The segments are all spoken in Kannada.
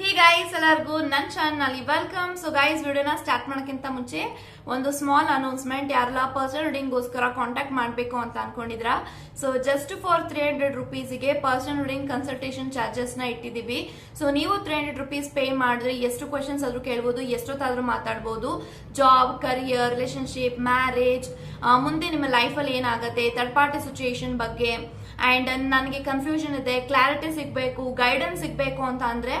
ಹೀ ಗೈಸ್ ಎಲ್ಲರಿಗೂ ನನ್ನ ಚಾನಲ್ ವೆಲ್ಕಮ್ ಸೊ ಗೈಸ್ ವಿಡಿಯೋನ ಸ್ಟಾರ್ಟ್ ಮಾಡೋಕ್ಕಿಂತ ಮುಂಚೆ ಒಂದು ಸ್ಮಾಲ್ ಅನೌನ್ಸ್ಮೆಂಟ್ ಯಾರೆಲ್ಲ ಪರ್ಸನಲ್ ರೀಡಿಂಗ್ಗೋಸ್ಕರ ಕಾಂಟ್ಯಾಕ್ಟ್ ಮಾಡಬೇಕು ಅಂತ ಅನ್ಕೊಂಡಿದ್ರ so just for three hundred ರುಪೀಸ್ಗೆ personal reading consultation ಚಾರ್ಜಸ್ನ ಇಟ್ಟಿದ್ದೀವಿ. ಸೊ ನೀವು ತ್ರೀ ಹಂಡ್ರೆಡ್ ರುಪೀಸ್ ಪೇ ಮಾಡಿದ್ರೆ ಎಷ್ಟು ಕ್ವಶನ್ಸ್ ಆದರೂ ಕೇಳ್ಬೋದು, ಎಷ್ಟೊತ್ತಾದರೂ ಮಾತಾಡ್ಬೋದು. ಜಾಬ್ ಕರಿಯರ್ ರಿಲೇಷನ್ಶಿಪ್ ಮ್ಯಾರೇಜ್ ಮುಂದೆ ನಿಮ್ಮ ಲೈಫಲ್ಲಿ ಏನಾಗುತ್ತೆ ಥರ್ಡ್ ಪಾರ್ಟಿ ಸಿಚುಯೇಷನ್ ಬಗ್ಗೆ. ಆ್ಯಂಡ್ ನನಗೆ ಕನ್ಫ್ಯೂಷನ್ ಇದೆ ಕ್ಲಾರಿಟಿ ಸಿಗಬೇಕು ಗೈಡೆನ್ಸ್ ಸಿಗಬೇಕು ಅಂತ ಅಂದ್ರೆ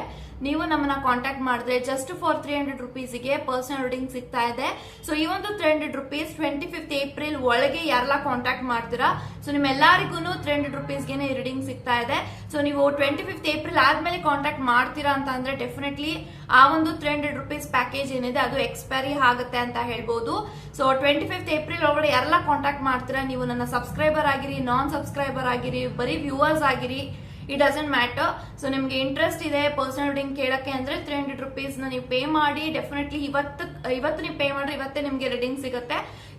ನೀವು ನಮ್ಮನ್ನ ಕಾಂಟ್ಯಾಕ್ಟ್ ಮಾಡಿದ್ರೆ ಜಸ್ಟ್ ಫಾರ್ ತ್ರೀ ಹಂಡ್ರೆಡ್ ರುಪೀಸ್ಗೆ ಪರ್ಸನಲ್ ರೀಡಿಂಗ್ ಸಿಗ್ತಾ ಇದೆ. ಸೊ ಈ ಒಂದು three hundred rupees twenty fifth April ಒಳಗೆ ಯಾರೆಲ್ಲ ಕಾಂಟ್ಯಾಕ್ಟ್ ಮಾಡ್ತೀರಾ? ಸೊ ನಿಮ್ಮೆಲ್ಲರಿಗೂ ತ್ರೀ ಹಂಡ್ರೆಡ್ ರುಪೀಸ್ಗೆ ರೀಡಿಂಗ್ ಸಿಗ್ತಾ ಇದೆ. ಸೊ ನೀವು ಟ್ವೆಂಟಿ ಫಿಫ್ತ್ ಏಪ್ರಿಲ್ ಆದ್ಮೇಲೆ ಕಾಂಟ್ಯಾಕ್ಟ್ ಮಾಡ್ತೀರಾ ಅಂತ ಅಂದ್ರೆ ಡೆಫಿನೆಟ್ಲಿ ಆ ಒಂದು ತ್ರೀ ಹಂಡ್ರೆಡ್ ರುಪೀಸ್ ಪ್ಯಾಕೇಜ್ ಏನಿದೆ ಅದು ಎಕ್ಸ್ಪೈರಿ ಆಗುತ್ತೆ ಅಂತ ಹೇಳ್ಬೋದು. ಸೊ ಟ್ವೆಂಟಿ ಫಿಫ್ತ್ ಏಪ್ರಿಲ್ ಒಳಗಡೆ ಯಾರೆಲ್ಲ ಕಾಂಟ್ಯಾಕ್ಟ್ ಮಾಡ್ತೀರಾ? ನೀವು ನನ್ನ ಸಬ್ಸ್ಕ್ರೈಬರ್ ಆಗಿರಿ ನಾನ್ ಸಬ್ಸ್ಕ್ರೈಬರ್ ಆಗಿರಿ, ಬರೀ ವ್ಯೂವರ್ಸ್ ಆಗಿರಿ. ಇಟ್ ಡಸಂಟ್ ಮ್ಯಾಟರ್ ಸೊ ನಿಮ್ಗೆ ಇಂಟ್ರೆಸ್ಟ್ ಇದೆ ಪರ್ಸನಲ್ ರೀಡಿಂಗ್ ಕೇಳಕ್ಕೆ ಅಂದ್ರೆ ತ್ರೀ ಹಂಡ್ರೆಡ್ ರುಪೀಸ್ ನೀವು ಪೇ ಮಾಡಿ ಡೆಫಿನೆಟ್ಲಿ ಇವತ್ತು ಇವತ್ತು ನೀವು ಪೇ ಮಾಡಿದ್ರೆ ಇವತ್ತೇ ನಿಮ್ಗೆ ರೀಡಿಂಗ್ ಸಿಗುತ್ತೆ.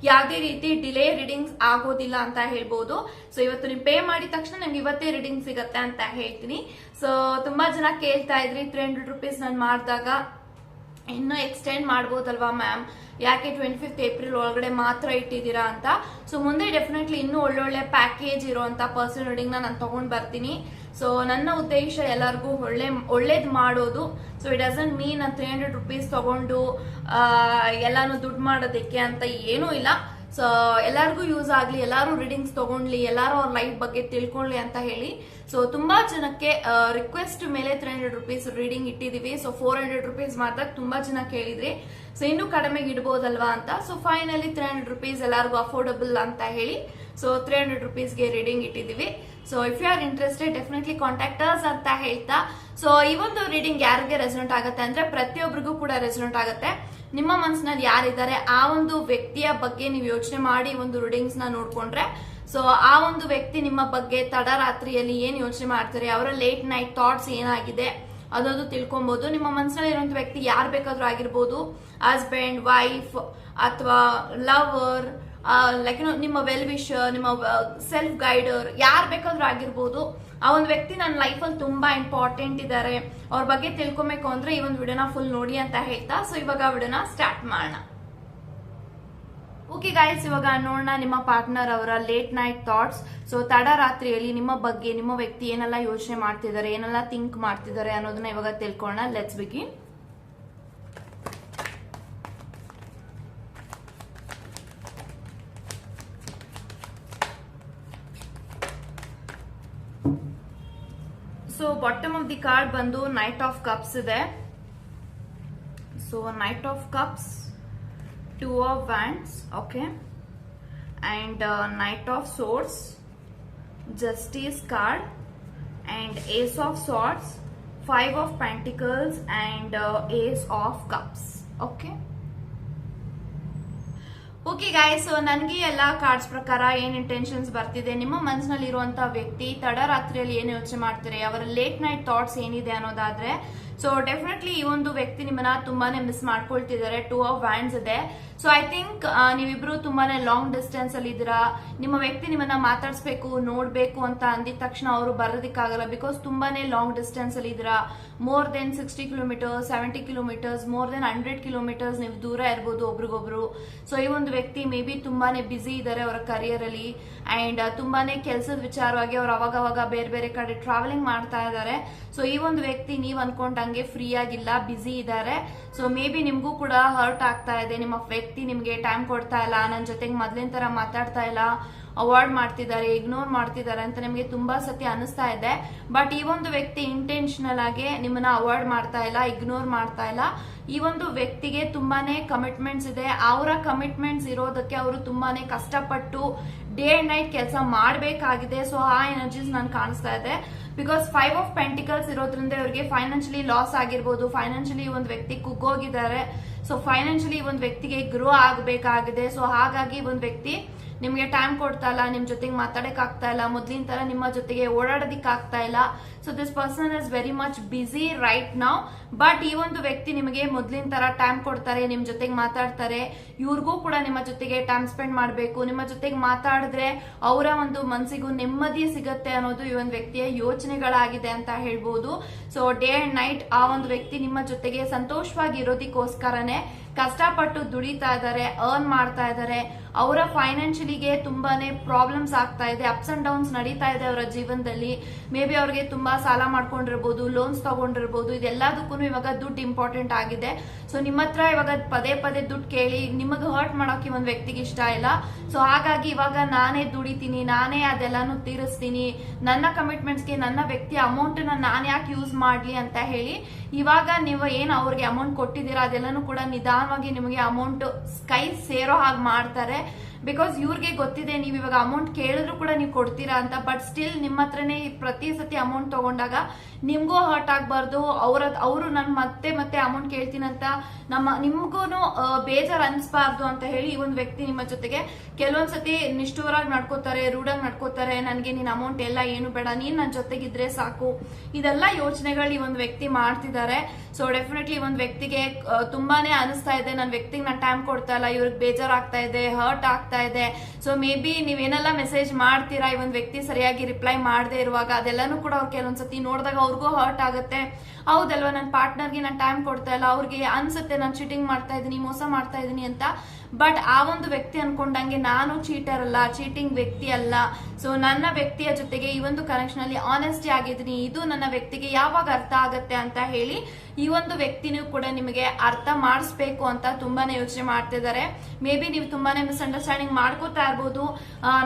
ಯಾವುದೇ ರೀತಿ ಡಿಲೇ ರೀಡಿಂಗ್ಸ್ ಆಗೋದಿಲ್ಲ ಅಂತ ಹೇಳ್ಬೋದು. ಸೊ ಇವತ್ತು ನೀವು ಪೇ ಮಾಡಿದ ತಕ್ಷಣ ನಿಮ್ಗೆ ಇವತ್ತೇ ರೀಡಿಂಗ್ ಸಿಗುತ್ತೆ ಅಂತ ಹೇಳ್ತೀನಿ. ಸೊ ತುಂಬಾ ಜನ ಕೇಳ್ತಾ ಇದ್ರಿ ತ್ರೀ ಹಂಡ್ರೆಡ್ ರುಪೀಸ್ ನಾನು ಮಾಡಿದಾಗ. ಇನ್ನೂ ಎಕ್ಸ್ಟೆಂಡ್ ಮಾಡ್ಬೋದಲ್ವಾ ಮ್ಯಾಮ್ ಯಾಕೆ ಟ್ವೆಂಟಿ ಫಿಫ್ತ್ ಏಪ್ರಿಲ್ ಒಳಗಡೆ ಮಾತ್ರ ಇಟ್ಟಿದ್ದೀರಾ ಅಂತ? ಸೊ ಮುಂದೆ ಡೆಫಿನೆಟ್ಲಿ ಇನ್ನೂ ಒಳ್ಳೊಳ್ಳೆ ಪ್ಯಾಕೇಜ್ ಇರುವಂತ ಪರ್ಸನ್ ರೀಡಿಂಗ್ನ ನಾನು ತೊಗೊಂಡು ಬರ್ತೀನಿ. ಸೊ ನನ್ನ ಉದ್ದೇಶ ಎಲ್ಲರಿಗೂ ಒಳ್ಳೆ, ಒಳ್ಳೇದು ಮಾಡೋದು. ಸೊ ಇಟ್ ಡಸಂಟ್ ಮೀನ್ ನಾನು ತ್ರೀ ಹಂಡ್ರೆಡ್ ರುಪೀಸ್ ತಗೊಂಡು ಎಲ್ಲಾನು ದುಡ್ಡು ಮಾಡೋದಕ್ಕೆ ಅಂತ ಏನೂ ಇಲ್ಲ. ಸೊ ಎಲ್ಲರಿಗೂ ಯೂಸ್ ಆಗಲಿ, ಎಲ್ಲರೂ ರೀಡಿಂಗ್ಸ್ ತಗೊಂಡ್ಲಿ, ಎಲ್ಲರೂ ಅವ್ರ ಲೈಫ್ ಬಗ್ಗೆ ತಿಳ್ಕೊಳ್ಳಿ ಅಂತ ಹೇಳಿ. ಸೊ ತುಂಬಾ ಜನಕ್ಕೆ ರಿಕ್ವೆಸ್ಟ್ ಮೇಲೆ ತ್ರೀ ಹಂಡ್ರೆಡ್ ರುಪೀಸ್ ರೀಡಿಂಗ್ ಇಟ್ಟಿದೀವಿ. ಸೊ ಫೋರ್ ಹಂಡ್ರೆಡ್ ರುಪೀಸ್ ಮಾತ್ರ ತುಂಬಾ ಜನ ಕೇಳಿದ್ರಿ ಸೊ ಇನ್ನೂ ಕಡಿಮೆಗೆ ಇಡ್ಬೋದಲ್ವಾ ಅಂತ? So finally three hundred rupees ಎಲ್ಲರಿಗೂ ಅಫೋರ್ಡಬಲ್ ಅಂತ ಹೇಳಿ ಸೊ ತ್ರೀ ಹಂಡ್ರೆಡ್ ರುಪೀಸ್ಗೆ reading ಇಟ್ಟಿದೀವಿ. So if you are interested definitely contactors ಅಂತ ಹೇಳ್ತಾ. ಸೊ ಈ ಒಂದು ರೀಡಿಂಗ್ ಯಾರಿಗೆ ರೆಸನೆಂಟ್ ಆಗುತ್ತೆ ಅಂದ್ರೆ ಪ್ರತಿಯೊಬ್ಬರಿಗೂ ಕೂಡ ರೆಸನೆಂಟ್ ಆಗುತ್ತೆ. ನಿಮ್ಮ ಮನಸ್ಸಿನಲ್ಲಿ ಯಾರಿದ್ದಾರೆ, ಆ ಒಂದು ವ್ಯಕ್ತಿಯ ಬಗ್ಗೆ ನೀವು ಯೋಚನೆ ಮಾಡಿ ಒಂದು ರೀಡಿಂಗ್ಸ್ನ ನೋಡ್ಕೊಂಡ್ರೆ. ಸೊ ಆ ಒಂದು ವ್ಯಕ್ತಿ ನಿಮ್ಮ ಬಗ್ಗೆ ತಡರಾತ್ರಿಯಲ್ಲಿ ಏನ್ ಯೋಚನೆ ಮಾಡ್ತಾರೆ, ಅವರ ಲೇಟ್ ನೈಟ್ ಥಾಟ್ಸ್ ಏನಾಗಿದೆ ಅದೊಂದು ತಿಳ್ಕೊಬಹುದು ನಿಮ್ಮ ಮನಸ್ಸಿನಲ್ಲಿ ಇರುವಂತ ವ್ಯಕ್ತಿ ಯಾರು ಬೇಕಾದ್ರೂ ಆಗಿರ್ಬೋದು ಹಸ್ಬೆಂಡ್ ವೈಫ್ ಅಥವಾ ಲವರ್ ಲೈಕ್ ಯು ನಿಮ್ಮ ವೆಲ್ ವಿಶರ್ ನಿಮ್ಮ ಸೆಲ್ಫ್ ಗೈಡರ್ ಯಾರು ಬೇಕಾದ್ರೂ ಆಗಿರ್ಬೋದು, ಆ ಒಂದು ವ್ಯಕ್ತಿ ನನ್ನ ಲೈಫಲ್ಲಿ ತುಂಬಾ ಇಂಪಾರ್ಟೆಂಟ್ ಇದ್ದಾರೆ ಅವ್ರ ಬಗ್ಗೆ ತಿಳ್ಕೊಬೇಕು ಅಂದ್ರೆ ಈ ಒಂದು ವಿಡಿಯೋನ ಫುಲ್ ನೋಡಿ ಅಂತ ಹೇಳ್ತಾ ಸೊ ಇವಾಗ ವಿಡಿಯೋನ ಸ್ಟಾರ್ಟ್ ಮಾಡೋಣ. ಓಕೆ ಗಾಯ್ಸ್ ಇವಾಗ ನೋಡೋಣ ನಿಮ್ಮ ಪಾರ್ಟ್ನರ್ ಅವರ ಲೇಟ್ ನೈಟ್ ಥಾಟ್ಸ್ ಸೊ ತಡರಾತ್ರಿಯಲ್ಲಿ ನಿಮ್ಮ ಬಗ್ಗೆ, ನಿಮ್ಮ ವ್ಯಕ್ತಿ ಏನೆಲ್ಲ ಯೋಚನೆ ಮಾಡ್ತಿದ್ದಾರೆ, ಏನೆಲ್ಲ ಥಿಂಕ್ ಮಾಡ್ತಿದ್ದಾರೆ ಅನ್ನೋದನ್ನ ಇವಾಗ ತಿಳ್ಕೊಳ್ಳೋಣ. Let's begin bottom of the card ಬಂದು ನೈಟ್ ಆಫ್ ಕಪ್ಸ್ ಇದೆ so knight of cups two of wands okay and knight of swords justice card and ace of swords five of pentacles and ace of cups okay okay guys ನನಗೆ ಎಲ್ಲ ಕಾರ್ಡ್ಸ್ ಪ್ರಕಾರ ಏನ್ ಇಂಟೆನ್ಷನ್ಸ್ ಬರ್ತಿದೆ, ನಿಮ್ಮ ಮನಸ್ಸಿನಲ್ಲಿ ಇರುವಂತ ವ್ಯಕ್ತಿ ತಡರಾತ್ರಿಯಲ್ಲಿ ಏನು ಯೋಚನೆ ಮಾಡ್ತಾರೆ, ಅವರ ಲೇಟ್ ನೈಟ್ ಥಾಟ್ಸ್ ಏನಿದೆ ಅನ್ನೋದಾದ್ರೆ ಸೊ ಡೆಫಿನೆಟ್ಲಿ ಈ ಒಂದು ವ್ಯಕ್ತಿ ನಿಮ್ಮನ್ನ ತುಂಬಾನೇ ಮಿಸ್ ಮಾಡ್ಕೊಳ್ತಿದ್ದಾರೆ ಟೂ ಆಫ್ ವ್ಯಾಂಡ್ಸ್ ಇದೆ. ಸೊ ಐ ಥಿಂಕ್ ನೀವಿಬ್ರು ತುಂಬಾನೇ ಲಾಂಗ್ ಡಿಸ್ಟೆನ್ಸ್ ಅಲ್ಲಿ ಇದ್ದೀರಾ, ನಿಮ್ಮ ವ್ಯಕ್ತಿ ನಿಮ್ಮನ್ನ ಮಾತಾಡಿಸ್ಬೇಕು, ನೋಡ್ಬೇಕು ಅಂತ ಅಂದಿದ ತಕ್ಷಣ ಅವರು ಬರೋದಕ್ಕಾಗಲ್ಲ ಬಿಕಾಸ್ ತುಂಬಾನೇ ಲಾಂಗ್ ಡಿಸ್ಟೆನ್ಸ್ ಅಲ್ಲಿ ಇದ್ದೀರಾ. More than sixty kilometres seventy kilometres more than hundred kilometres ನೀವು ದೂರ ಇರ್ಬೋದು ಒಬ್ರಿಗೊಬ್ರು. ಸೊ ಈ ಒಂದು ವ್ಯಕ್ತಿ ಮೇ ಬಿ ತುಂಬಾನೇ ಬ್ಯುಸಿ ಇದ್ದಾರೆ ಅವರ ಕರಿಯರ್ ಅಲ್ಲಿ ಅಂಡ್ ತುಂಬಾನೇ ಕೆಲಸದ ವಿಚಾರವಾಗಿ ಅವ್ರು ಅವಾಗ ಅವಾಗ ಬೇರೆ ಬೇರೆ ಕಡೆ ಟ್ರಾವೆಲಿಂಗ್ ಮಾಡ್ತಾ ಇದ್ದಾರೆ. ಸೊ ಈ ಒಂದು ವ್ಯಕ್ತಿ ನೀವ್ ಅನ್ಕೊಂಡಂಗೆ ಫ್ರೀ ಆಗಿಲ್ಲ ಬ್ಯುಸಿ ಇದ್ದಾರೆ. ಸೊ ಮೇ ಬಿ ನಿಮ್ಗೂ ಕೂಡ ಹರ್ಟ್ ಆಗ್ತಾ ಇದೆ. ನಿಮ್ಮ ವ್ಯಕ್ತಿ ನಿಮ್ಗೆ ಟೈಮ್ ಕೊಡ್ತಾ ಇಲ್ಲ ನನ್ನ ಜೊತೆಗೆ ಮೊದ್ಲಿನ ತರ ಮಾತಾಡ್ತಾ ಇಲ್ಲ ಅವಾಯ್ಡ್ ಮಾಡ್ತಿದ್ದಾರೆ ಇಗ್ನೋರ್ ಮಾಡ್ತಿದ್ದಾರೆ ಅಂತ ನಿಮಗೆ ತುಂಬಾ ಸತಿ ಅನಿಸ್ತಾ ಇದೆ. ಬಟ್ ಈ ಒಂದು ವ್ಯಕ್ತಿ ಇಂಟೆನ್ಷನಲ್ ಆಗಿ ನಿಮ್ಮನ್ನ ಅವಾಯ್ಡ್ ಮಾಡ್ತಾ ಇಲ್ಲ ಇಗ್ನೋರ್ ಮಾಡ್ತಾ ಇಲ್ಲ. ಈ ಒಂದು ವ್ಯಕ್ತಿಗೆ ತುಂಬಾನೇ ಕಮಿಟ್ಮೆಂಟ್ಸ್ ಇದೆ. ಅವರ ಕಮಿಟ್ಮೆಂಟ್ಸ್ ಇರೋದಕ್ಕೆ ಅವರು ತುಂಬಾನೇ ಕಷ್ಟಪಟ್ಟು ಡೇ ಅಂಡ್ ನೈಟ್ ಕೆಲಸ ಮಾಡಬೇಕಾಗಿದೆ. ಸೊ ಆ ಎನರ್ಜೀಸ್ ನನ್ ಕಾಣಿಸ್ತಾ ಇದೆ. ಬಿಕಾಸ್ ಫೈವ್ ಆಫ್ ಪೆಂಟಿಕಲ್ಸ್ ಇರೋದ್ರಿಂದ ಇವರಿಗೆ ಫೈನಾನ್ಷಿಯಲಿ ಲಾಸ್ ಆಗಿರ್ಬೋದು. ಫೈನಾನ್ಷಿಯಲಿ ಒಂದು ವ್ಯಕ್ತಿ ಕುಗ್ಗೋಗಿದ್ದಾರೆ. ಸೊ ಫೈನಾನ್ಷಿಯಲಿ ಒಂದು ವ್ಯಕ್ತಿಗೆ ಗ್ರೋ ಆಗಬೇಕಾಗಿದೆ. ಸೊ ಹಾಗಾಗಿ ಒಂದು ವ್ಯಕ್ತಿ ನಿಮ್ಗೆ ಟೈಮ್ ಕೊಡ್ತಾ ಇಲ್ಲ ನಿಮ್ಮ ಜೊತೆಗೆ ಮಾತಾಡೋಕ್ಕಾಗ್ತಾ ಇಲ್ಲ ಮೊದಲಿನ ಥರ ನಿಮ್ಮ ಜೊತೆಗೆ ಓಡಾಡೋದಕ್ಕಾಗ್ತಾ ಇಲ್ಲ. So this person is very much busy right ನಾವ್ ಬಟ್ ಈ ಒಂದು ವ್ಯಕ್ತಿ ನಿಮಗೆ ಮೊದ್ಲಿನ ತರ ಟೈಮ್ ಕೊಡ್ತಾರೆ, ನಿಮ್ ಜೊತೆಗೆ ಮಾತಾಡ್ತಾರೆ. ಇವ್ರಿಗೂ ಕೂಡ ನಿಮ್ಮ ಜೊತೆಗೆ ಟೈಮ್ ಸ್ಪೆಂಡ್ ಮಾಡಬೇಕು. ನಿಮ್ಮ ಜೊತೆಗೆ ಮಾತಾಡಿದ್ರೆ ಅವರ ಒಂದು ಮನಸ್ಸಿಗೂ ನೆಮ್ಮದಿ ಸಿಗತ್ತೆ ಅನ್ನೋದು ಈ ಒಂದು ವ್ಯಕ್ತಿಯ ಯೋಚನೆಗಳಾಗಿದೆ ಅಂತ ಹೇಳ್ಬೋದು. ಸೊ ಡೇ ಅಂಡ್ ನೈಟ್ ಆ ಒಂದು ವ್ಯಕ್ತಿ ನಿಮ್ಮ ಜೊತೆಗೆ ಸಂತೋಷವಾಗಿ ಇರೋದಕ್ಕೋಸ್ಕರನೇ ಕಷ್ಟಪಟ್ಟು ದುಡಿತಾ ಇದ್ದಾರೆ ಅರ್ನ್ ಮಾಡ್ತಾ ಇದ್ದಾರೆ. ಅವರ ಫೈನಾನ್ಷಿಯಲಿಗೆ ತುಂಬಾನೇ ಪ್ರಾಬ್ಲಮ್ಸ್ ಆಗ್ತಾ ಇದೆ ಅಪ್ಸ್ ಅಂಡ್ ಡೌನ್ಸ್ ನಡೀತಾ ಇದೆ ಅವರ ಜೀವನದಲ್ಲಿ. ಮೇ ಬಿ ಅವ್ರಿಗೆ ತುಂಬಾ ಸಾಲ ಮಾಡ್ಕೊಂಡಿರ್ಬೋದು ಲೋನ್ಸ್ ತಗೊಂಡಿರ್ಬೋದು, ಇದೆಲ್ಲದಕ್ಕೂ ಇವಾಗ ದುಡ್ಡು ಇಂಪಾರ್ಟೆಂಟ್ ಆಗಿದೆ. ಸೊ ನಿಮ್ಮ ಹತ್ರ ಇವಾಗ ಪದೇ ಪದೇ ದುಡ್ಡು ಕೇಳಿ ನಿಮಗೆ ಹರ್ಟ್ ಮಾಡೋಕೆ ಒಂದು ವ್ಯಕ್ತಿಗೆ ಇಷ್ಟ ಇಲ್ಲ. ಸೊ ಹಾಗಾಗಿ ಇವಾಗ ನಾನೇ ದುಡಿತೀನಿ, ನಾನೇ ಅದೆಲ್ಲಾನು ತೀರಿಸ್ತೀನಿ. ನನ್ನ ಕಮಿಟ್ಮೆಂಟ್ಸ್ಗೆ ನನ್ನ ವ್ಯಕ್ತಿ ಅಮೌಂಟ್ ನಾನು ಯಾಕೆ ಯೂಸ್ ಮಾಡ್ಲಿ ಅಂತ ಹೇಳಿ, ಇವಾಗ ನೀವು ಏನು ಅವ್ರಿಗೆ ಅಮೌಂಟ್ ಕೊಟ್ಟಿದ್ದೀರಾ ಅದೆಲ್ಲನೂ ಕೂಡ ನಿಧಾನವಾಗಿ ನಿಮಗೆ ಅಮೌಂಟ್ ಕೈ ಸೇರೋ ಹಾಗೆ ಮಾಡ್ತಾರೆ. ಬಿಕಾಸ್ ಇವ್ರಿಗೆ ಗೊತ್ತಿದೆ, ನೀವು ಇವಾಗ ಅಮೌಂಟ್ ಕೇಳಿದ್ರು ಕೂಡ ನೀವು ಕೊಡ್ತೀರಾ ಅಂತ ಬಟ್ ಸ್ಟಿಲ್ ನಿಮ್ಮ ಹತ್ರನೇ ಪ್ರತಿ ಸತಿ ಅಮೌಂಟ್ ತಗೊಂಡಾಗ ನಿಮ್ಗೂ ಹರ್ಟ್ ಆಗ್ಬಾರ್ದು, ಅವ್ರ, ಅವರು ನಾನು ಮತ್ತೆ ಮತ್ತೆ ಅಮೌಂಟ್ ಕೇಳ್ತೀನಂತ ನಮ್ಮ ನಿಮ್ಗೂ ಬೇಜಾರು ಅನ್ಸ್ಬಾರ್ದು ಅಂತ ಹೇಳಿ ಈ ಒಂದು ವ್ಯಕ್ತಿ ನಿಮ್ಮ ಜೊತೆಗೆ ಕೆಲವೊಂದ್ಸತಿ ನಿಷ್ಠೂರಾಗಿ ನಡ್ಕೋತಾರೆ, ರೂಢಾಗಿ ನಡ್ಕೋತಾರೆ, ನನಗೆ ನಿನ್ನ ಅಮೌಂಟ್ ಎಲ್ಲ ಏನು ಬೇಡ, ನೀನ್ ನನ್ನ ಜೊತೆಗಿದ್ರೆ ಸಾಕು. ಇದೆಲ್ಲ ಯೋಚನೆಗಳು ಈ ಒಂದು ವ್ಯಕ್ತಿ ಮಾಡ್ತಿದ್ದಾರೆ. ಸೊ ಡೆಫಿನೆಟ್ಲಿ ಒಂದು ವ್ಯಕ್ತಿಗೆ ತುಂಬಾನೇ ಅನಿಸ್ತಾ ಇದೆ. ನನ್ನ ವ್ಯಕ್ತಿಗೆ ನಾನು ಟೈಮ್ ಕೊಡ್ತಾ ಇಲ್ಲ, ಇವ್ರಿಗೆ ಬೇಜಾರಾಗ್ತಾ ಇದೆ ಹರ್ಟ್ ಆಗ್ತಾ ಇದೆ. ಸೊ ಮೇ ಬಿ ನೀವೇನೆಲ್ಲ ಮೆಸೇಜ್ ಮಾಡ್ತೀರಾ? ಈ ಒಂದು ವ್ಯಕ್ತಿ ಸರಿಯಾಗಿ ರಿಪ್ಲೈ ಮಾಡದೇ ಇರುವಾಗ ಅದೆಲ್ಲಾನು ಕೂಡ ಅವ್ರು ಕೆಲವೊಂದ್ಸತಿ ನೋಡಿದಾಗ ಅವ್ರಿಗೂ ಹರ್ಟ್ ಆಗುತ್ತೆ. ಹೌದಲ್ವಾ? ನನ್ನ ಪಾರ್ಟ್ನರ್ಗೆ ನಾನು ಟೈಮ್ ಕೊಡ್ತಾ ಇಲ್ಲ. ಅವ್ರಿಗೆ ಅನ್ಸುತ್ತೆ, ನಾನು ಚೀಟಿಂಗ್ ಮಾಡ್ತಾ ಇದ್ದೀನಿ, ಮೋಸ ಮಾಡ್ತಾ ಇದ್ದೀನಿ ಅಂತ. ಬಟ್ ಆ ಒಂದು ವ್ಯಕ್ತಿ ಅನ್ಕೊಂಡಂಗೆ ನಾನು ಚೀಟರ್ ಅಲ್ಲ ಚೀಟಿಂಗ್ ವ್ಯಕ್ತಿ ಅಲ್ಲ. ಸೊ ನನ್ನ ವ್ಯಕ್ತಿಯ ಜೊತೆಗೆ ಈ ಒಂದು ಕನೆಕ್ಷನ್ ಅಲ್ಲಿ ಆನೆಸ್ಟಿ ಆಗಿದ್ದೀನಿ. ಇದು ನನ್ನ ವ್ಯಕ್ತಿಗೆ ಯಾವಾಗ ಅರ್ಥ ಆಗತ್ತೆ ಅಂತ ಹೇಳಿ ಈ ಒಂದು ವ್ಯಕ್ತಿನೂ ಕೂಡ ನಿಮಗೆ ಅರ್ಥ ಮಾಡಿಸ್ಬೇಕು ಅಂತ ತುಂಬಾನೇ ಯೋಚನೆ ಮಾಡ್ತಿದ್ದಾರೆ ಮೇ ಬಿ ನೀವು ತುಂಬಾನೇ ಮಿಸ್ಅಂಡರ್ಸ್ಟ್ಯಾಂಡಿಂಗ್ ಮಾಡ್ಕೋತಾ ಇರ್ಬೋದು.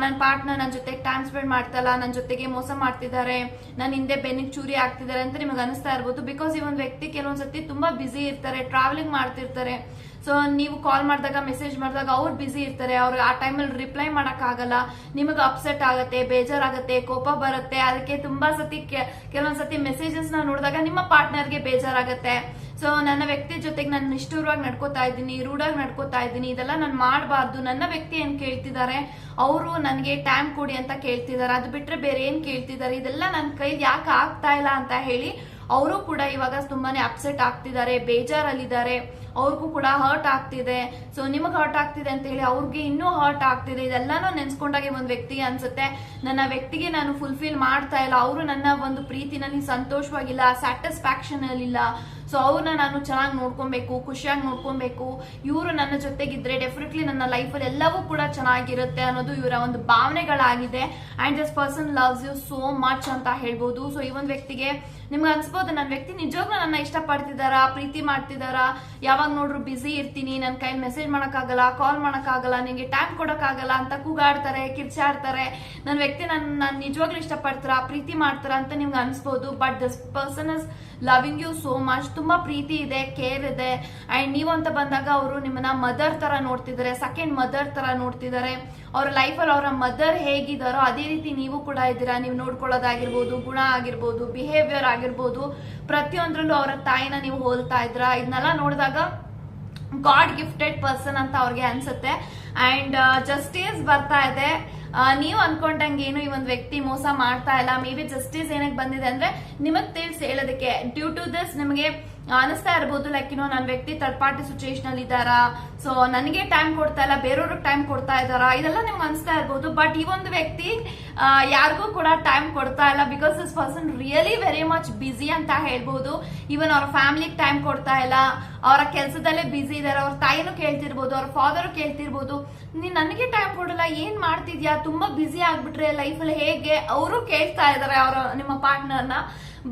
ನನ್ನ ಪಾರ್ಟ್ನರ್ ನನ್ನ ಜೊತೆಗೆ ಟೈಮ್ ಸ್ಪೆಂಡ್ ಮಾಡ್ತಲ್ಲ ನನ್ನ ಜೊತೆಗೆ ಮೋಸ ಮಾಡ್ತಿದ್ದಾರೆ ನನ್ನ ಹಿಂದೆ ಬೆನ್ನಿಗೆ ಚೂರಿ ಆಗ್ತಿದ್ದಾರೆ ಅಂತ ನಿಮಗೆ ಅನಿಸ್ತಾ ಇರ್ಬೋದು. ಬಿಕಾಸ್ ಈ ಒಂದು ವ್ಯಕ್ತಿ ಕೆಲವೊಂದ್ಸತಿ ತುಂಬಾ ಬ್ಯುಸಿ ಇರ್ತಾರೆ ಟ್ರಾವೆಲಿಂಗ್ ಮಾಡ್ತಿರ್ತಾರೆ. ಸೊ ನೀವು ಕಾಲ್ ಮಾಡಿದಾಗ ಮೆಸೇಜ್ ಮಾಡಿದಾಗ ಅವ್ರು ಬಿಸಿ ಇರ್ತಾರೆ. ಅವ್ರಿಗೆ ಆ ಟೈಮಲ್ಲಿ ರಿಪ್ಲೈ ಮಾಡೋಕ್ಕಾಗಲ್ಲ ನಿಮಗೆ ಅಪ್ಸೆಟ್ ಆಗುತ್ತೆ, ಬೇಜಾರಾಗುತ್ತೆ, ಕೋಪ ಬರುತ್ತೆ. ಅದಕ್ಕೆ ತುಂಬಾ ಸತಿ ಕೆಲವೊಂದ್ಸತಿ ಮೆಸೇಜಸ್ನ ನೋಡಿದಾಗ ನಿಮ್ಮ ಪಾರ್ಟ್ನರ್ಗೆ ಬೇಜಾರಾಗುತ್ತೆ. ಸೊ ನನ್ನ ವ್ಯಕ್ತಿ ಜೊತೆಗೆ ನಾನು ನಿಷ್ಠುರವಾಗಿ ನಡ್ಕೋತಾ ಇದ್ದೀನಿ, ರೂಢಾಗಿ ನಡ್ಕೋತಾ ಇದ್ದೀನಿ. ಇದೆಲ್ಲ ನಾನು ಮಾಡಬಾರ್ದು. ನನ್ನ ವ್ಯಕ್ತಿ ಏನು ಕೇಳ್ತಿದ್ದಾರೆ ಅವರು ನನಗೆ ಟೈಮ್ ಕೊಡಿ ಅಂತ ಕೇಳ್ತಿದ್ದಾರೆ ಅದು ಬಿಟ್ಟರೆ ಬೇರೆ ಏನು ಕೇಳ್ತಿದ್ದಾರೆ ಇದೆಲ್ಲ ನನ್ನ ಕೈಲಿ ಯಾಕೆ ಆಗ್ತಾ ಇಲ್ಲ ಅಂತ ಹೇಳಿ ಅವರು ಕೂಡ ಇವಾಗ ತುಂಬಾನೇ ಅಪ್ಸೆಟ್ ಆಗ್ತಿದ್ದಾರೆ, ಬೇಜಾರಲ್ಲಿದ್ದಾರೆ. ಅವ್ರಿಗೂ ಕೂಡ ಹರ್ಟ್ ಆಗ್ತಿದೆ. ಸೊ ನಿಮಗೆ ಹರ್ಟ್ ಆಗ್ತಿದೆ ಅಂತ ಹೇಳಿ ಅವ್ರಿಗೆ ಇನ್ನೂ ಹರ್ಟ್ ಆಗ್ತಿದೆ. ಇದೆಲ್ಲಾನು ನೆನ್ಸ್ಕೊಂಡಾಗೆ ಒಂದು ವ್ಯಕ್ತಿಗೆ ಅನ್ಸುತ್ತೆ. ನನ್ನ ವ್ಯಕ್ತಿಗೆ ನಾನು ಫುಲ್ಫಿಲ್ ಮಾಡ್ತಾ ಇಲ್ಲ. ಅವರು ನನ್ನ ಒಂದು ಪ್ರೀತಿನಲ್ಲಿ ಸಂತೋಷವಾಗಿಲ್ಲ ಸ್ಯಾಟಿಸ್ಫ್ಯಾಕ್ಷನ್ ಅಲ್ಲಿಲ್ಲ. ಸೊ ಅವ್ರನ್ನ ನಾನು ಚೆನ್ನಾಗಿ ನೋಡ್ಕೊಬೇಕು, ಖುಷಿಯಾಗಿ ನೋಡ್ಕೊಬೇಕು. ಇವರು ನನ್ನ ಜೊತೆಗಿದ್ರೆ ಡೆಫಿನೆಟ್ಲಿ ನನ್ನ ಲೈಫಲ್ಲಿ ಎಲ್ಲವೂ ಕೂಡ ಚೆನ್ನಾಗಿರುತ್ತೆ ಅನ್ನೋದು ಇವರ ಒಂದು ಭಾವನೆಗಳಾಗಿದೆ. And this person loves you so much ಅಂತ ಹೇಳ್ಬೋದು. ಸೊ ಈ ಒಂದು ವ್ಯಕ್ತಿಗೆ ನಿಮ್ಗೆ ಅನ್ಸ್ಬೋದು ನನ್ನ ವ್ಯಕ್ತಿ ನಿಜವಾಗ್ಲೂ ನನ್ನ ಇಷ್ಟಪಡ್ತಿದಾರ ಪ್ರೀತಿ ಮಾಡ್ತಿದಾರಾ? ಯಾವಾಗ ನೋಡ್ರು ಬಿಸಿ ಇರ್ತೀನಿ ನನ್ನ ಕೈ ಮೆಸೇಜ್ ಮಾಡೋಕ್ಕಾಗಲ್ಲ ಕಾಲ್ ಮಾಡೋಕ್ಕಾಗಲ್ಲ ನಿಮಗೆ ಟೈಮ್ ಕೊಡೋಕ್ಕಾಗಲ್ಲ ಅಂತ ಕೂಗಾಡ್ತಾರೆ, ಕಿರ್ಚಾಡ್ತಾರೆ. ನನ್ನ ವ್ಯಕ್ತಿ ನನ್ನ ನಾನು ನಿಜವಾಗ್ಲೂ ಇಷ್ಟಪಡ್ತಾರ ಪ್ರೀತಿ ಮಾಡ್ತಾರ ಅಂತ ನಿಮ್ಗೆ ಅನ್ಸ್ಬೋದು but this person is loving you so much ತುಂಬಾ ಪ್ರೀತಿ ಇದೆ ಕೇರ್ ಇದೆ. ಅಂಡ್ ಅಂತ ಬಂದಾಗ ಅವರು ನಿಮ್ಮನ್ನ ಮದರ್ ತರ ನೋಡ್ತಿದ್ದಾರೆ ಸೆಕೆಂಡ್ ಮದರ್ ತರ ನೋಡ್ತಿದ್ದಾರೆ. ಅವ್ರ ಲೈಫಲ್ಲಿ ಅವರ ಮದರ್ ಹೇಗಿದ್ದಾರೋ ಅದೇ ರೀತಿ ನೀವು ಕೂಡ ಇದ್ದೀರಾ. ನೀವು ನೋಡ್ಕೊಳ್ಳೋದಾಗಿರ್ಬೋದು, ಗುಣ ಆಗಿರ್ಬೋದು ಬಿಹೇವಿಯರ್ ಆಗಿರ್ಬೋದು, ಪ್ರತಿಯೊಂದ್ರಲ್ಲೂ ಅವರ ತಾಯಿನ ನೀವು ಹೋಲ್ತಾ ಇದ್ರ ಇದನ್ನೆಲ್ಲ ನೋಡಿದಾಗ ಗಾಡ್ ಗಿಫ್ಟೆಡ್ ಪರ್ಸನ್ ಅಂತ ಅವ್ರಿಗೆ ಅನ್ಸುತ್ತೆ. ಅಂಡ್ ಜಸ್ಟಿಸ್ ಬರ್ತಾ ಇದೆ. ನೀವು ಅನ್ಕೊಂಡಂಗೆ ಏನು ಈ ಒಂದು ವ್ಯಕ್ತಿ ಮೋಸ ಮಾಡ್ತಾ ಇಲ್ಲ. ಮೇ ಬಿ ಜಸ್ಟಿಸ್ ಏನಕ್ಕೆ ಬಂದಿದೆ ಅಂದ್ರೆ ನಿಮಗ್ ತಿಳಿಸಿ ಹೇಳೋದಕ್ಕೆ. ಡ್ಯೂ ಟು ದಿಸ್ ನಿಮಗೆ ಅನಿಸ್ತಾ ಇರ್ಬೋದು ಲೈಕ್ ಏನೋ ನನ್ನ ವ್ಯಕ್ತಿ ಥರ್ಡ್ ಪಾರ್ಟಿ ಸಿಚುಯೇಷನ್ ಅಲ್ಲಿ ಇದ್ದಾರಾ? ಸೊ ನನಗೆ ಟೈಮ್ ಕೊಡ್ತಾ ಇಲ್ಲ, ಬೇರೆಯವ್ರಿಗೆ ಟೈಮ್ ಕೊಡ್ತಾ ಇದ್ದಾರಾ? ಇದೆಲ್ಲ ನಿಮ್ಗೆ ಅನಿಸ್ತಾ ಇರ್ಬೋದು ಬಟ್ ಈ ಒಂದು ವ್ಯಕ್ತಿ ಯಾರಿಗೂ ಕೂಡ ಟೈಮ್ ಕೊಡ್ತಾ ಇಲ್ಲ because this person really very much busy ಅಂತ ಹೇಳ್ಬೋದು. ಈವನ್ ಅವ್ರ ಫ್ಯಾಮಿಲಿಗೆ ಟೈಮ್ ಕೊಡ್ತಾ ಇಲ್ಲ. ಅವರ ಕೆಲಸದಲ್ಲೇ ಬಿಸಿ ಇದಾರೆ. ಅವ್ರ ತಾಯಿನೂ ಕೇಳ್ತಿರ್ಬೋದು, ಅವ್ರ ಫಾದರು ಕೇಳ್ತಿರ್ಬೋದು. ನೀನ್ ನನಗೆ ಟೈಮ್ ಕೊಡಲ್ಲ, ಏನ್ ಮಾಡ್ತಿದ್ಯಾ? ತುಂಬಾ ಬಿಸಿ ಆಗ್ಬಿಟ್ರೆ ಲೈಫಲ್ಲಿ ಹೇಗೆ? ಅವರು ಕೇಳ್ತಾ ಇದಾರೆ ಅವರ, ನಿಮ್ಮ ಪಾರ್ಟ್ನರ್ನ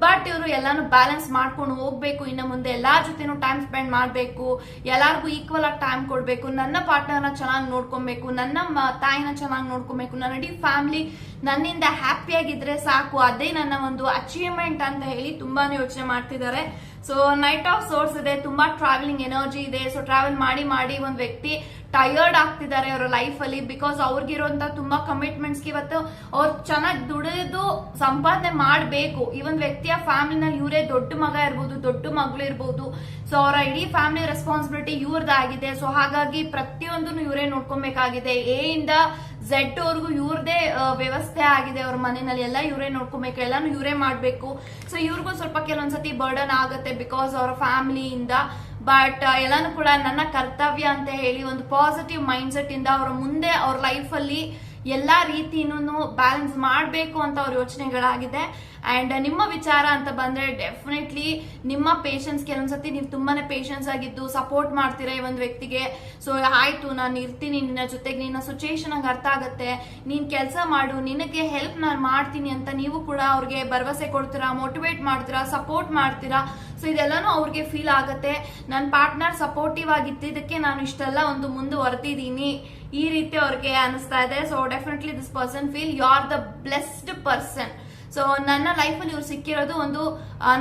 ಬಟ್ ಇವರು ಎಲ್ಲಾನು ಬ್ಯಾಲೆನ್ಸ್ ಮಾಡ್ಕೊಂಡು ಹೋಗ್ಬೇಕು. ಇನ್ನು ಮುಂದೆ ಎಲ್ಲಾರ ಜೊತೆನೂ ಟೈಮ್ ಸ್ಪೆಂಡ್ ಮಾಡಬೇಕು. ಎಲ್ಲಾರ್ಗೂ ಈಕ್ವಲ್ ಆಗಿ ಟೈಮ್ ಕೊಡಬೇಕು, ನನ್ನ ಪಾರ್ಟ್ನರ್ನ ಚೆನ್ನಾಗಿ ನೋಡ್ಕೊಬೇಕು, ನನ್ನ ತಾಯಿನ ಚೆನ್ನಾಗಿ ನೋಡ್ಕೊಬೇಕು, ನನ್ನ ಇಡೀ ಫ್ಯಾಮಿಲಿ ನನ್ನಿಂದ ಹ್ಯಾಪಿಯಾಗಿದ್ರೆ ಸಾಕು, ಅದೇ ನನ್ನ ಒಂದು ಅಚೀವ್ಮೆಂಟ್ ಅಂತ ಹೇಳಿ ತುಂಬಾನೇ ಯೋಚನೆ ಮಾಡ್ತಿದ್ದಾರೆ. ಸೊ ನೈಟ್ ಆಫ್ ಸೋರ್ಸ್ ಇದೆ, ತುಂಬಾ ಟ್ರಾವೆಲಿಂಗ್ ಎನರ್ಜಿ ಇದೆ. ಸೊ ಟ್ರಾವೆಲ್ ಮಾಡಿ ಮಾಡಿ, ಒಂದು ವ್ಯಕ್ತಿ ಟಯರ್ಡ್ ಆಗ್ತಿದ್ದಾರೆ ಅವರ ಲೈಫ್ ಅಲ್ಲಿ ಬಿಕಾಸ್ ಅವ್ರಿಗಿರುವಂತ ತುಂಬಾ ಕಮಿಟ್ಮೆಂಟ್ಸ್ ಇವತ್ತು ಅವ್ರು ಚೆನ್ನಾಗಿ ದುಡಿದು ಸಂಪಾದನೆ ಮಾಡಬೇಕು. ಈ ಒಂದು ವ್ಯಕ್ತಿಯ ಫ್ಯಾಮಿಲಿನಲ್ಲಿ ಇವರೇ ದೊಡ್ಡ ಮಗ ಇರ್ಬೋದು, ದೊಡ್ಡ ಮಗಳು ಇರ್ಬೋದು. ಸೊ ಅವರ ಇಡೀ ಫ್ಯಾಮಿಲಿ ರೆಸ್ಪಾನ್ಸಿಬಿಲಿಟಿ ಇವ್ರದ್ದಾಗಿದೆ ಸೊ ಹಾಗಾಗಿ ಪ್ರತಿಯೊಂದನ್ನು ಇವರೇ ನೋಡ್ಕೊಬೇಕಾಗಿದೆ. ಎ ಇಂದ ಝೆಡ್ ಅವ್ರಿಗೂ ಇವ್ರದೇ ವ್ಯವಸ್ಥೆ ಆಗಿದೆ ಅವ್ರ ಮನೆಯಲ್ಲಿ. ಎಲ್ಲ ಇವರೇ ನೋಡ್ಕೊಬೇಕು. ಎಲ್ಲಾನು ಇವರೇ ಮಾಡಬೇಕು. ಸೊ ಇವ್ರಿಗೂ ಸ್ವಲ್ಪ ಕೆಲವೊಂದ್ಸತಿ ಬರ್ಡನ್ ಆಗುತ್ತೆ ಬಿಕಾಸ್ ಅವರ ಫ್ಯಾಮಿಲಿಯಿಂದ ಬಟ್ ಎಲ್ಲಾನು ಕೂಡ ನನ್ನ ಕರ್ತವ್ಯ ಅಂತ ಹೇಳಿ ಒಂದು ಪಾಸಿಟಿವ್ ಮೈಂಡ್ ಸೆಟ್ ಇಂದ ಅವರ ಮುಂದೆ ಅವ್ರ ಲೈಫಲ್ಲಿ ಎಲ್ಲಾ ರೀತಿನೂ ಬ್ಯಾಲೆನ್ಸ್ ಮಾಡಬೇಕು ಅಂತ ಅವ್ರ ಯೋಚನೆಗಳಾಗಿದೆ. ಅಂಡ್ ನಿಮ್ಮ ವಿಚಾರ ಅಂತ ಬಂದ್ರೆ ಡೆಫಿನೆಟ್ಲಿ ನಿಮ್ಮ ಪೇಷನ್ಸ್ ಕೆಲವೊಂದ್ಸತಿ ನೀವು ತುಂಬಾನೇ ಪೇಷನ್ಸ್ ಆಗಿದ್ದು ಸಪೋರ್ಟ್ ಮಾಡ್ತೀರಾ ಈ ಒಂದು ವ್ಯಕ್ತಿಗೆ. ಸೊ ಆಯ್ತು, ನಾನು ಇರ್ತೀನಿ, ನಿನ್ನ ಜೊತೆಗೆ ನಿನ್ನ ಸಿಚುಯೇಷನ್ ಹಂಗೆ ಅರ್ಥ ಆಗುತ್ತೆ. ನೀನು ಕೆಲಸ ಮಾಡು, ನಿನಗೆ ಹೆಲ್ಪ್ ನಾನು ಮಾಡ್ತೀನಿ ಅಂತ ನೀವು ಕೂಡ ಅವ್ರಿಗೆ ಭರವಸೆ ಕೊಡ್ತೀರಾ ಮೋಟಿವೇಟ್ ಮಾಡ್ತೀರಾ ಸಪೋರ್ಟ್ ಮಾಡ್ತೀರಾ. ಸೊ ಇದೆಲ್ಲಾನು ಅವ್ರಿಗೆ ಫೀಲ್ ಆಗುತ್ತೆ. ನನ್ನ ಪಾರ್ಟ್ನರ್ ಸಪೋರ್ಟಿವ್ ಆಗಿದ್ದಕ್ಕೆ ನಾನು ಇಷ್ಟೆಲ್ಲ ಒಂದು ಮುಂದುವರೆದಿದ್ದೀನಿ ಈ ರೀತಿ ಅವ್ರಿಗೆ ಅನಿಸ್ತಾ ಇದೆ. So definitely this person feel you are the blessed person so ನನ್ನ ಲೈಫಲ್ಲಿ ಇವ್ರು ಸಿಕ್ಕಿರೋದು ಒಂದು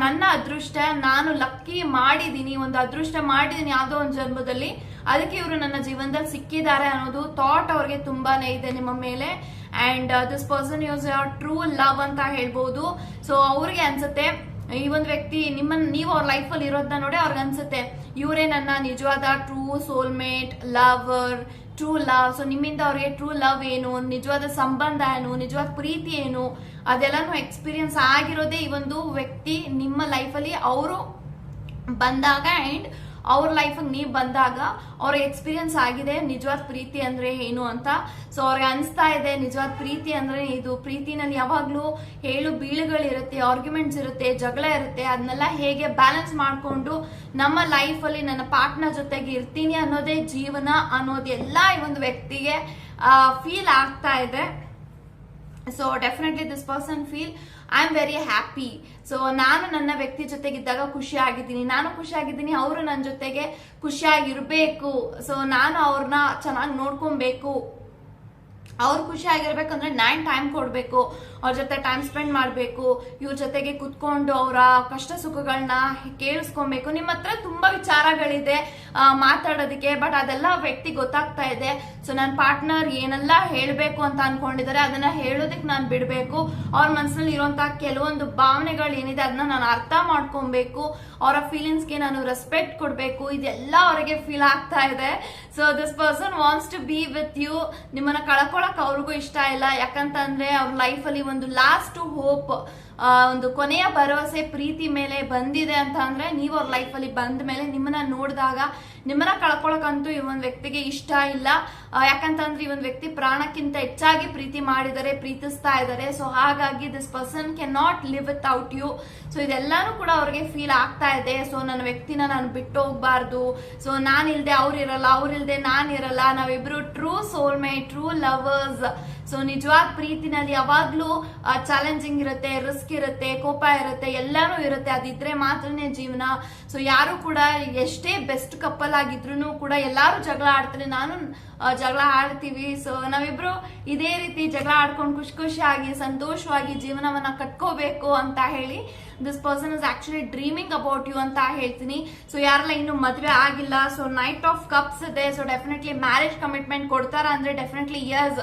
ನನ್ನ ಅದೃಷ್ಟ. ನಾನು ಲಕ್ಕಿ ಮಾಡಿದೀನಿ ಒಂದು ಅದೃಷ್ಟ ಮಾಡಿದೀನಿ ಯಾವುದೋ ಒಂದು ಜನ್ಮದಲ್ಲಿ. ಅದಕ್ಕೆ ಇವರು ನನ್ನ ಜೀವನದಲ್ಲಿ ಸಿಕ್ಕಿದ್ದಾರೆ ಅನ್ನೋದು ಥಾಟ್ ಅವ್ರಿಗೆ ತುಂಬಾನೇ ಇದೆ ನಿಮ್ಮ ಮೇಲೆ. And this person use true love ಅಂತ ಹೇಳ್ಬೋದು. ಸೊ ಅವ್ರಿಗೆ ಅನ್ಸುತ್ತೆ ಈ ಒಂದು ವ್ಯಕ್ತಿ ನಿಮ್ಮನ್ನ ನೀವು ಅವ್ರ ಲೈಫಲ್ಲಿ ಇರೋದನ್ನ ನೋಡಿ ಅವ್ರಿಗೆ ಅನ್ಸುತ್ತೆ, ಇವರೇ ನನ್ನ ನಿಜವಾದ true soulmate lover true love so ನಿಮ್ಮಿಂದ ಅವ್ರಿಗೆ ಟ್ರೂ ಲವ್ ಏನು, ನಿಜವಾದ ಸಂಬಂಧ ಏನು, ನಿಜವಾದ ಪ್ರೀತಿ ಏನು, ಅದೆಲ್ಲಾನು ಎಕ್ಸ್ಪೀರಿಯನ್ಸ್ ಆಗಿರೋದೇ ಈ ಒಂದು ವ್ಯಕ್ತಿ ನಿಮ್ಮ ಲೈಫಲ್ಲಿ ಅವರು ಬಂದಾಗ ಅಂಡ್ ಅವ್ರ ಲೈಫಿಗೆ ನೀವು ಬಂದಾಗ ಅವ್ರ ಎಕ್ಸ್ಪೀರಿಯನ್ಸ್ ಆಗಿದೆ, ನಿಜವಾದ ಪ್ರೀತಿ ಅಂದ್ರೆ ಏನು ಅಂತ. ಸೊ ಅವ್ರಿಗೆ ಅನಿಸ್ತಾ ಇದೆ, ನಿಜವಾದ ಪ್ರೀತಿ ಅಂದ್ರೆ ಇದು. ಪ್ರೀತಿನಲ್ಲಿ ಯಾವಾಗ್ಲೂ ಹೇಳು ಬೀಳುಗಳಿರುತ್ತೆ ಆರ್ಗ್ಯುಮೆಂಟ್ಸ್ ಇರುತ್ತೆ, ಜಗಳ ಇರುತ್ತೆ. ಅದನ್ನೆಲ್ಲ ಹೇಗೆ ಬ್ಯಾಲೆನ್ಸ್ ಮಾಡಿಕೊಂಡು ನಮ್ಮ ಲೈಫಲ್ಲಿ ನನ್ನ ಪಾರ್ಟ್ನರ್ ಜೊತೆಗೆ ಇರ್ತೀನಿ ಅನ್ನೋದೇ ಜೀವನ ಅನ್ನೋದೆಲ್ಲ ಈ ಒಂದು ವ್ಯಕ್ತಿಗೆ ಫೀಲ್ ಆಗ್ತಾ ಇದೆ. So definitely this person feel I am very happy so ನಾನು ನನ್ನ ವ್ಯಕ್ತಿ ಜೊತೆಗಿದ್ದಾಗ ಖುಷಿ ಆಗಿದ್ದೀನಿ ನಾನು ಖುಷಿ ಆಗಿದ್ದೀನಿ ಅವರು ನನ್ನ ಜೊತೆಗೆ ಖುಷಿಯಾಗಿರಬೇಕು. ಸೊ ನಾನು ಅವ್ರನ್ನ ಚೆನ್ನಾಗಿ ನೋಡ್ಕೊಬೇಕು. ಅವ್ರು ಖುಷಿ ಆಗಿರ್ಬೇಕಂದ್ರೆ ನಾನ್ ಟೈಮ್ ಕೊಡಬೇಕು, ಅವ್ರ ಜೊತೆ ಟೈಮ್ ಸ್ಪೆಂಡ್ ಮಾಡಬೇಕು, ಇವ್ರ ಜೊತೆಗೆ ಕುತ್ಕೊಂಡು ಅವರ ಕಷ್ಟ ಸುಖಗಳನ್ನ ಕೇಳಿಸ್ಕೊಬೇಕು. ನಿಮ್ಮ ಹತ್ರ ತುಂಬಾ ವಿಚಾರಗಳಿದೆ ಮಾತಾಡೋದಕ್ಕೆ ಬಟ್ ಅದೆಲ್ಲ ವ್ಯಕ್ತಿ ಗೊತ್ತಾಗ್ತಾ ಇದೆ. ಸೊ ನನ್ನ ಪಾರ್ಟ್ನರ್ ಏನೆಲ್ಲ ಹೇಳಬೇಕು ಅಂತ ಅನ್ಕೊಂಡಿದ್ದಾರೆ, ಅದನ್ನ ಹೇಳೋದಕ್ಕೆ ನಾನು ಬಿಡಬೇಕು. ಅವ್ರ ಮನಸ್ಸಿನಲ್ಲಿ ಇರುವಂತಹ ಕೆಲವೊಂದು ಭಾವನೆಗಳು ಏನಿದೆ ಅದನ್ನ ನಾನು ಅರ್ಥ ಮಾಡ್ಕೊಬೇಕು. ಅವರ ಫೀಲಿಂಗ್ಸ್ಗೆ ನಾನು ರೆಸ್ಪೆಕ್ಟ್ ಕೊಡಬೇಕು. ಇದೆಲ್ಲ ಅವರಿಗೆ ಫೀಲ್ ಆಗ್ತಾ ಇದೆ. So this person wants to be with you ನಿಮ್ಮನ್ನ ಕಳ್ಕೊಳಕ್ ಅವ್ರಿಗೂ ಇಷ್ಟ ಇಲ್ಲ? ಯಾಕಂತಂದ್ರೆ ಅವ್ರ ಲೈಫಲ್ಲಿ ಒಂದು ಲಾಸ್ಟ್ ಹೋಪ್ ಒಂದು ಕೊನೆಯ ಭರವಸೆ ಪ್ರೀತಿ ಮೇಲೆ ಬಂದಿದೆ ಅಂತ ಅಂದ್ರೆ ನೀವು ಅವ್ರ ಲೈಫಲ್ಲಿ ಬಂದ ಮೇಲೆ ನಿಮ್ಮನ್ನ ನೋಡಿದಾಗ ನಿಮ್ಮನ್ನ ಕಳ್ಕೊಳಕಂತೂ ಈ ಒಂದು ವ್ಯಕ್ತಿಗೆ ಇಷ್ಟ ಇಲ್ಲ. ಯಾಕಂತಂದ್ರೆ ಈ ಒಂದು ವ್ಯಕ್ತಿ ಪ್ರಾಣಕ್ಕಿಂತ ಹೆಚ್ಚಾಗಿ ಪ್ರೀತಿ ಮಾಡಿದರೆ, ಪ್ರೀತಿಸ್ತಾ ಇದ್ದಾರೆ. ಸೊ ಹಾಗಾಗಿ this person can not live out you so ಇದೆಲ್ಲಾನು ಕೂಡ ಅವ್ರಿಗೆ ಫೀಲ್ ಆಗ್ತಾ ಇದೆ. ಸೊ ನನ್ನ ವ್ಯಕ್ತಿನ ನಾನು ಬಿಟ್ಟು ಹೋಗ್ಬಾರ್ದು. ಸೊ ನಾನಿಲ್ದೆ ಅವ್ರಿರಲ್ಲ ಅವ್ರಿಲ್ದೆ ಇರಲ್ಲ ನಾವಿಬ್ರು true soulmate true lovers so ನಿಜವಾದ ಪ್ರೀತಿನಲ್ಲಿ ಯಾವಾಗ್ಲೂ ಚಾಲೆಂಜಿಂಗ್ ಇರುತ್ತೆ ರಿಸ್ಕ್ ಇರುತ್ತೆ, ಕೋಪ ಇರುತ್ತೆ, ಎಲ್ಲಾನು ಇರುತ್ತೆ. ಅದಿದ್ರೆ ಮಾತ್ರನೇ ಜೀವನ. ಸೊ ಯಾರು ಕೂಡ ಎಷ್ಟೇ ಬೆಸ್ಟ್ ಕಪಲ್ ಆಗಿದ್ರು ಕೂಡ ಎಲ್ಲಾರು ಜಗಳ ಆಡ್ತಾರೆ. ನಾನು ಜಗಳ ಆಡ್ತೀವಿ. ಸೊ ನಾವಿಬ್ರು ಇದೇ ರೀತಿ ಜಗಳ ಆಡ್ಕೊಂಡು ಖುಷಿ ಖುಷಿಯಾಗಿ, ಸಂತೋಷವಾಗಿ ಜೀವನವನ್ನ ಕಟ್ಕೋಬೇಕು ಅಂತ ಹೇಳಿ this person is actually dreaming about you ಅಂತ ಹೇಳ್ತೀನಿ. ಸೊ ಯಾರೆಲ್ಲ ಇನ್ನು ಮದುವೆ ಆಗಿಲ್ಲ ಸೊ ನೈಟ್ ಆಫ್ ಕಪ್ಸ್ ಇದೆ. ಸೊ ಡೆಫಿನೆಟ್ಲಿ ಮ್ಯಾರೇಜ್ ಕಮಿಟ್ಮೆಂಟ್ ಕೊಡ್ತಾರ ಅಂದ್ರೆ ಡೆಫಿನೆಟ್ಲಿ ಇಯರ್ಸ್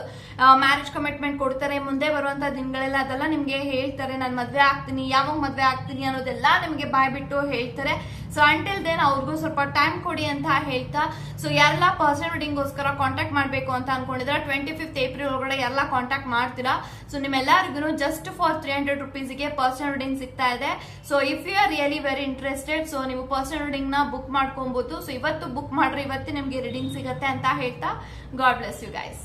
ಮ್ಯಾರೇಜ್ ಕಮಿಟ್ಮೆಂಟ್ ಕೊಡ್ತಾರೆ. ಮುಂದೆ ಬರುವಂತ ದಿನಗಳೆಲ್ಲ ಅದೆಲ್ಲ ನಿಮ್ಗೆ ಹೇಳ್ತಾರೆ. ನಾನು ಮದ್ವೆ ಆಗ್ತೀನಿ. ಯಾವಾಗ ಮದ್ವೆ ಆಗ್ತೀನಿ ಅನ್ನೋದೆಲ್ಲ ನಿಮ್ಗೆ ಬಾಯ್ ಬಿಟ್ಟು ಹೇಳ್ತಾರೆ. ಸೊ ಅಂಟಿಲ್ ದೆನ್ ಅವ್ರಿಗೂ ಸ್ವಲ್ಪ ಟೈಮ್ ಕೊಡಿ ಅಂತ ಹೇಳ್ತಾ ಸೊ ಎಲ್ಲ ಪರ್ಸನಲ್ ರೀಡಿಂಗ್ಗೋಸ್ಕರ ಕಾಂಟ್ಯಾಕ್ಟ್ ಮಾಡಬೇಕು ಅಂತ ಅನ್ಕೊಂಡಿದ್ರೆ ಟ್ವೆಂಟಿ ಫಿಫ್ತ್ ಏಪ್ರಿಲ್ ಒಳಗಡೆ ಎಲ್ಲ ಕಾಂಟ್ಯಾಕ್ಟ್ ಮಾಡ್ತೀರಾ? ಸೊ ನಿಮ್ಮೆಲ್ಲರಿಗೂ ಜಸ್ಟ್ ಫಾರ್ ತ್ರೀ ಹಂಡ್ರೆಡ್ ರುಪೀಸ್ಗೆ ಪರ್ಸನಲ್ ರೀಡಿಂಗ್ ಸಿಗ್ತಾ ಇದೆ. So if you are really very interested so ನೀವು ಪರ್ಸನಲ್ ರೀಡಿಂಗ್ನ ಬುಕ್ ಮಾಡ್ಕೊಬಹುದು ಸೊ ಇವತ್ತು ಬುಕ್ ಮಾಡ್ರಿ ಇವತ್ತು ನಿಮಗೆ ರೀಡಿಂಗ್ ಸಿಗುತ್ತೆ ಅಂತ ಹೇಳ್ತಾ ಗಾಡ್ ಬ್ಲೆಸ್ ಯು ಗೈಸ್